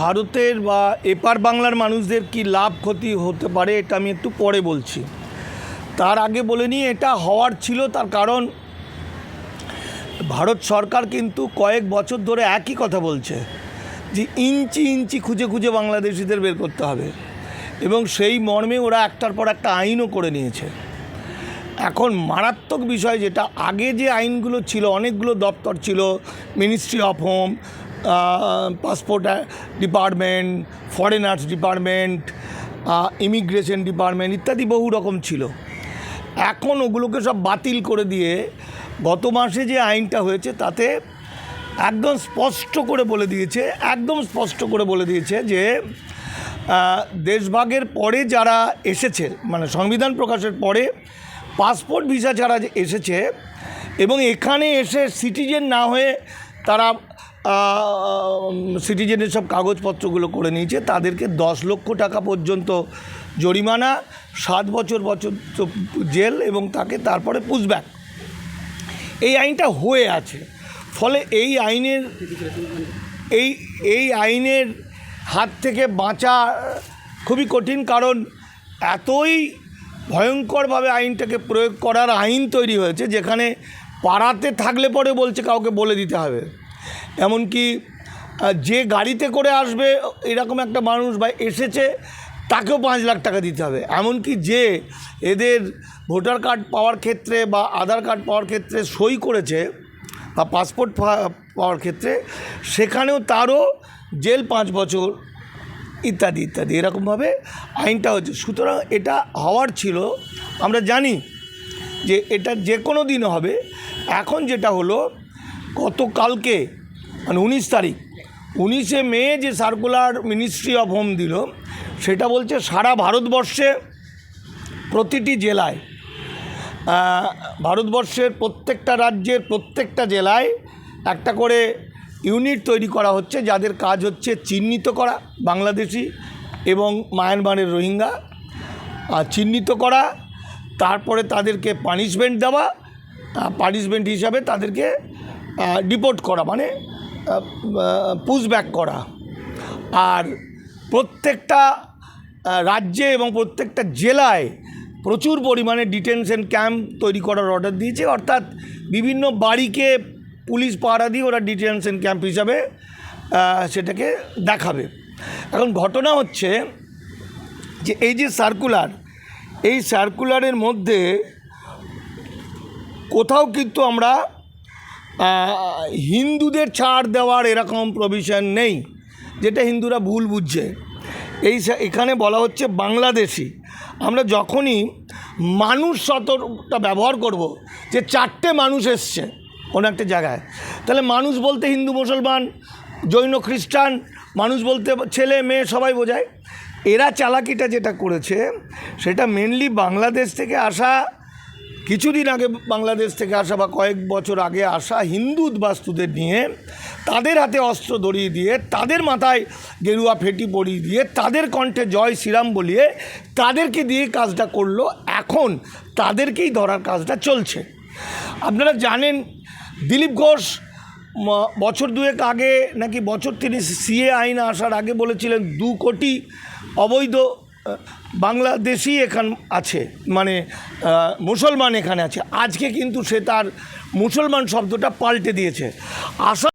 ভারতের বা এপার বাংলার মানুষদের কি লাভ ক্ষতি হতে পারে এটা আমি একটু পরে বলছি। তার আগে বলে নিই, এটা হওয়ার ছিল তার কারণ ভারত সরকার কিন্তু কয়েক বছর ধরে একই কথা বলছে যে ইঞ্চি ইঞ্চি খুঁজে খুঁজে বাংলাদেশিদের বের করতে হবে এবং সেই মর্মে ওরা একটার পর একটা আইনও করে নিয়েছে। এখন মারাত্মক বিষয় যেটা, আগে যে আইনগুলো ছিল, অনেকগুলো দপ্তর ছিল ministry of home passport department foreigners department immigration department ইত্যাদি বহু রকম ছিল। এখন ওগুলোকে সব বাতিল করে দিয়ে গত মাসে যে আইনটা হয়েছে তাতে একদম স্পষ্ট করে বলে দিয়েছে, একদম স্পষ্ট করে বলে দিয়েছে যে দেশভাগের পরে যারা এসেছে মানে সংবিধান প্রকাশের পরে পাসপোর্ট ভিসা ছাড়া এসেছে এবং এখানে এসে সিটিজেন না হয়ে তারা সিটিজেনের সব কাগজপত্রগুলো করে নিয়েছে। তাদেরকে দশ লক্ষ টাকা পর্যন্ত জরিমানা, সাত বছর বছর জেল এবং তাকে তারপরে পুষব্যাক। এই আইনটা হয়ে আছে। ফলে এই আইনের, এই এই আইনের হাত থেকে বাঁচা খুবই কঠিন কারণ এতই ভয়ঙ্করভাবে আইনটাকে প্রয়োগ করার আইন তৈরি হয়েছে, যেখানে পাড়াতে থাকলে পরে বলছে, কাউকে বলে দিতে হবে। এমনকি যে গাড়িতে করে আসবে, এরকম একটা মানুষ বা এসেছে, তাকেও পাঁচ লাখ টাকা দিতে হবে। এমনকি যে এদের ভোটার কার্ড পাওয়ার ক্ষেত্রে বা আধার কার্ড পাওয়ার ক্ষেত্রে সই করেছে, বা পাসপোর্ট পাওয়ার ক্ষেত্রে, সেখানেও তারও জেল পাঁচ বছর, ইত্যাদি ইত্যাদি। এরকমভাবে আইনটা হচ্ছে। সুতরাং এটা হওয়ার ছিল। আমরা জানি যে এটা যে কোনো দিন হবে। এখন যেটা হলো, গতকালকে মানে উনিশ তারিখ। উনিশে মে যে সার্কুলার মিনিস্ট্রি অফ হোম দিল, সেটা বলছে সারা ভারতবর্ষে প্রতিটি জেলায় ভারতবর্ষের প্রত্যেকটা রাজ্যের প্রত্যেকটা জেলায় একটা করে ইউনিট তৈরি করা হচ্ছে, যাদের কাজ হচ্ছে চিহ্নিত করা, বাংলাদেশি এবং মায়ানমারের রোহিঙ্গা। চিহ্নিত করা, তারপরে তাদেরকে পানিশমেন্ট দেওয়া পানিশমেন্ট হিসাবে তাদেরকে ডিপোর্ট করা মানে পুশব্যাক করা। আর প্রত্যেকটা রাজ্যে এবং প্রত্যেকটা জেলায় প্রচুর পরিমাণে ডিটেনশন ক্যাম্প তৈরি করার অর্ডার দিয়েছে। অর্থাৎ বিভিন্ন বাড়িকে পুলিশ পাহারা দিয়ে ওরা ডিটেনশন ক্যাম্প হিসাবে সেটাকে দেখাবে। এখন ঘটনা হচ্ছে যে এই যে সার্কুলার এই সার্কুলারের মধ্যে কোথাও কিন্তু আমরা হিন্দুদের ছাড় দেওয়ার এরকম প্রভিশন নেই, যেটা হিন্দুরা ভুল বুঝছে। এই এখানে বলা হচ্ছে বাংলাদেশি। আমরা যখনই মানুষ শতটা ব্যবহার করব, যে চারটে মানুষ এসছে কোনো একটা জায়গায়, তাহলে মানুষ বলতে হিন্দু, মুসলমান, জৈন, খ্রিস্টান, মানুষ বলতে ছেলে, মেয়ে সবাই বোঝায়। এরা চালাকিটা যেটা করেছে, সেটা মেনলি বাংলাদেশ থেকে আসা কিছুদিন আগে বাংলাদেশ থেকে আসা বা কয়েক বছর আগে আসা হিন্দু বাস্তুদের নিয়ে তাদের হাতে অস্ত্র ধরিয়ে দিয়ে, তাদের মাথায় গেরুয়া ফেটি পরিয়ে দিয়ে, তাদের কণ্ঠে জয় শ্রীরাম বলিয়ে তাদেরকে দিয়ে কাজটা করল। এখন তাদেরকেই ধরার কাজটা চলছে। আপনারা জানেন, দিলীপ ঘোষ বছর দুয়েক আগে নাকি বছর তিনি সিএ আইন আসার আগে বলেছিলেন, দু কোটি অবৈধ বাংলাদেশি এখান আছে মানে মুসলমান এখানে আছে। আজকে কিন্তু সে তার মুসলমান শব্দটা পাল্টে দিয়েছে। আসা